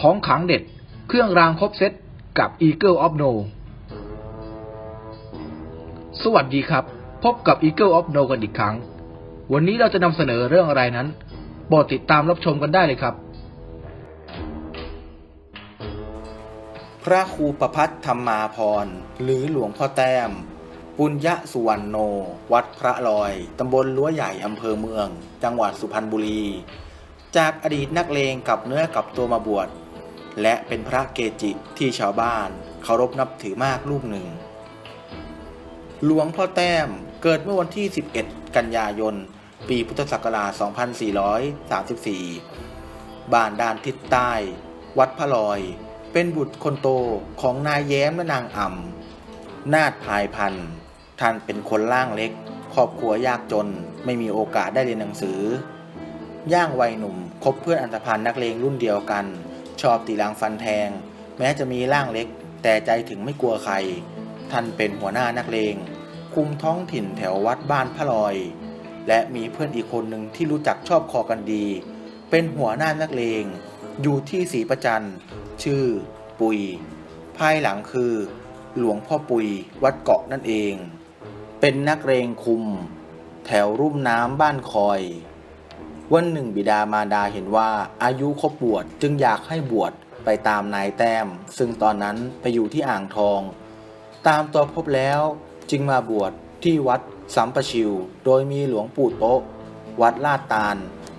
ของขังเด็ด เครื่องรางครบเซตกับ Eagle of No สวัสดีครับ พบกับ Eagle of No กันอีกครั้ง วันนี้เราจะนำเสนอเรื่องอะไรนั้นโปรดติดตามรับชมกันได้เลยครับ พระครูประพัฒธรรมาพร หรือหลวงพ่อแต้ม ปุญญสุวรรณโน วัดพระลอย ตำบลรั้วใหญ่อำเภอเมือง จังหวัดสุพรรณบุรีจากอดีตนักเลงกับเนื้อกับตัวมาบวช และเป็นพระเกจิที่ชาวบ้านเคารพนับถือมากรูปหนึ่ง หลวงพ่อแต้มเกิดเมื่อวันที่ 11 กันยายน ปีพุทธศักราช 2434 บ้านด้านทิศใต้ วัดพระลอย เป็นบุตรคนโตของนายแย้มและนางอ่ำ นาดพายพันธ์ท่านเป็นคนล่างเล็ก ครอบครัวยากจนไม่มีโอกาสได้เรียนหนังสือ ย่างวัยหนุ่มคบเพื่อนอันธพาลนักเลงรุ่นเดียวกัน ชอบตีลังฟันแทง แม้จะมีร่างเล็ก แต่ใจถึงไม่กลัวใคร ท่านเป็นหัวหน้านักเลง คุมท้องถิ่นแถววัดบ้านพระลอย และมีเพื่อนอีกคนหนึ่งที่รู้จักชอบคอกันดี เป็นหัวหน้านักเลง อยู่ที่ศรีประจันชื่อ ปุย ภายหลังคือ หลวงพ่อปุยวัดเกาะนั่นเอง เป็นนักเลงคุม แถวรุ่มน้ำบ้านคอย วันหนึ่งบิดามารดาเห็นว่าอายุครบบวชจึงอยากให้บวชไปตามนายแต้ม ซึ่งตอนนั้นไปอยู่ที่อ่างทอง ตามตัวพบแล้วจึงมาบวชที่วัดสัมปชิว โดยมีหลวงปู่โต๊ะ วัดลาดตาล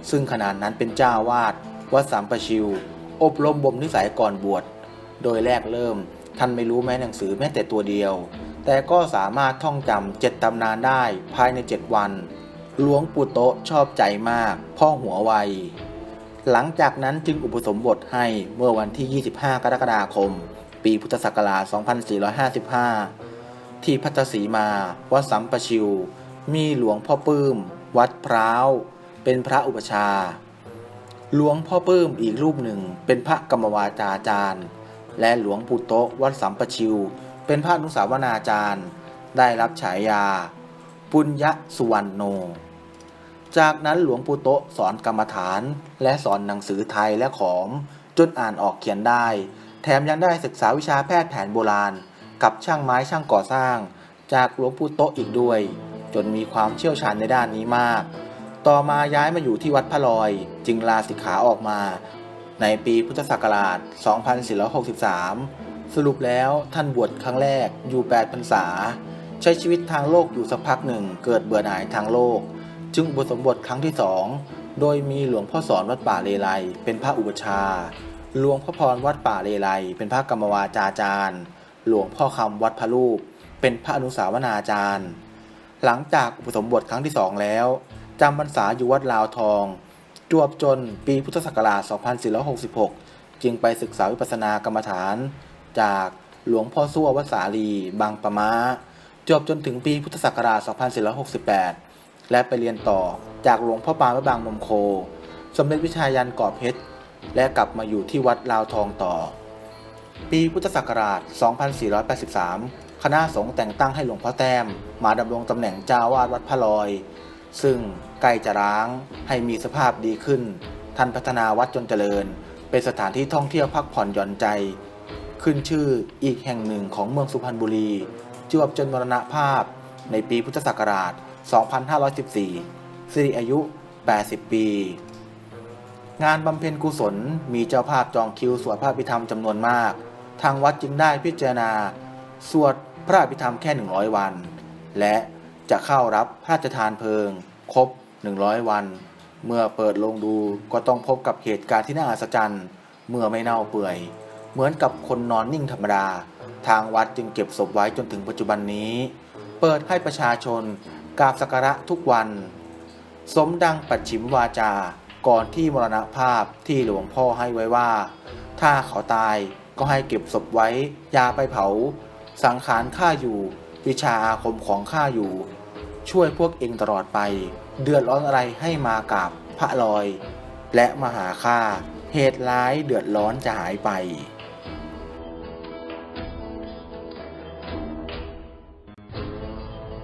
ซึ่งขนาดนั้นเป็นเจ้าวาดวัดสัมปชิว อบรมบ่มนิสัยก่อนบวช โดยแรกเริ่มท่านไม่รู้แม้หนังสือแม้แต่ตัวเดียว แต่ก็สามารถท่องจำเจ็ดตำนานได้ภายในเจ็ดวัน หลวงปู่โตะชอบใจมาก พ่อหัวไวหลังจากนั้นจึงอุปสมบทให้เมื่อวันที่ 25 กรกฎาคม ปีพุทธศักราช 2455 ที่พัทสีมา วัดสัมปชิว มีหลวงพ่อปื้ม วัดพร้าว เป็นพระอุปชา หลวงพ่อปื้มอีกรูปหนึ่งเป็นพระกรรมวาจาจารย์ และหลวงปู่โตะวัดสัมปชิว เป็นพระนุสาวนาจารย์ ได้รับฉายาปุญญสุวรรณโน จากนั้นหลวงปู่โตะสอนกรรมฐาน และสอนหนังสือไทยและขอม จนอ่านออกเขียนได้ แถมยังได้ศึกษาวิชาแพทย์แผนโบราณ กับช่างไม้ช่างก่อสร้าง จากหลวงปู่โตะอีกด้วย จนมีความเชี่ยวชาญในด้านนี้มาก ต่อมาย้ายมาอยู่ที่วัดพระลอย จึงลาสิกขาออกมา ในปีพุทธศักราช 2463 สรุปแล้วท่านบวชครั้งแรกอยู่ 8 พรรษา ใช้ชีวิตทางโลกอยู่สักพักหนึ่งเกิดเบื่อหน่ายทางโลก จึงอุปสมบทครั้งที่สองโดยมีหลวงพ่อสอนวัดป่าเลไลเป็นพระอุปชาหลวงพ่อพรวัดป่าเลไลเป็นพระกรรมวาจาจารย์ หลวงพ่อคำวัดพระลูกเป็นพระอนุสาวนาจารย์ หลังจากอุปสมบทครั้งที่สองแล้วจำพรรษาอยู่วัดลาวทอง จวบจนปีพุทธศักราช 2466 จึงไปศึกษาวิปัสสนากรรมฐาน จากหลวงพ่อสั่ววัดสาลี บางปะมาจบจนถึงปีพุทธศักราช 2468 และไปเรียนต่อจากหลวงพ่อปานวัดบางนมโค สมเด็จวิชายันก่อเพชร และกลับมาอยู่ที่วัดลาวทองต่อ ปีพุทธศักราช 2483 คณะสงฆ์แต่งตั้งให้หลวงพ่อแต้ม มาดำรงตำแหน่งเจ้าวาดวัดพระลอย ซึ่งใกล้จะร้างให้มีสภาพดีขึ้น ท่านพัฒนาวัดจนเจริญ เป็นสถานที่ท่องเที่ยวพักผ่อนหย่อนใจ ขึ้นชื่ออีกแห่งหนึ่งของเมืองสุพรรณบุรีจวบจนมรณภาพในปีพุทธศักราช 2514 สิริอายุ 80 ปี งานบำเพ็ญกุศลมีเจ้าภาพจองคิวสวดพระอภิธรรมจำนวนมาก ทางวัดจึงได้พิจารณา สวดพระอภิธรรมแค่ 100 วัน และจะเข้ารับพระราชทานเพลิง ครบ 100 วัน เมื่อเปิดลงดูก็ต้องพบกับเหตุการณ์ที่น่าอัศจรรย์เมื่อไม่เน่าเปื่อย เหมือนกับคนนอนนิ่งธรรมดา ทางวัดจึงเก็บศพไว้จนถึงปัจจุบันนี้ เปิดให้ประชาชน กราบสักการะทุกวัน สมดังปัดฉิมวาจา ก่อนที่มรณภาพที่หลวงพ่อให้ไว้ว่า ถ้าเขาตายก็ให้เก็บศพไว้ ยาไปเผา สังขารข้าอยู่ วิชาอาคมของข้าอยู่ ช่วยพวกเองตลอดไป เดือดร้อนอะไรให้มากราบพระลอย และมาหาข้าเหตุร้ายเดือดร้อนจะหายไป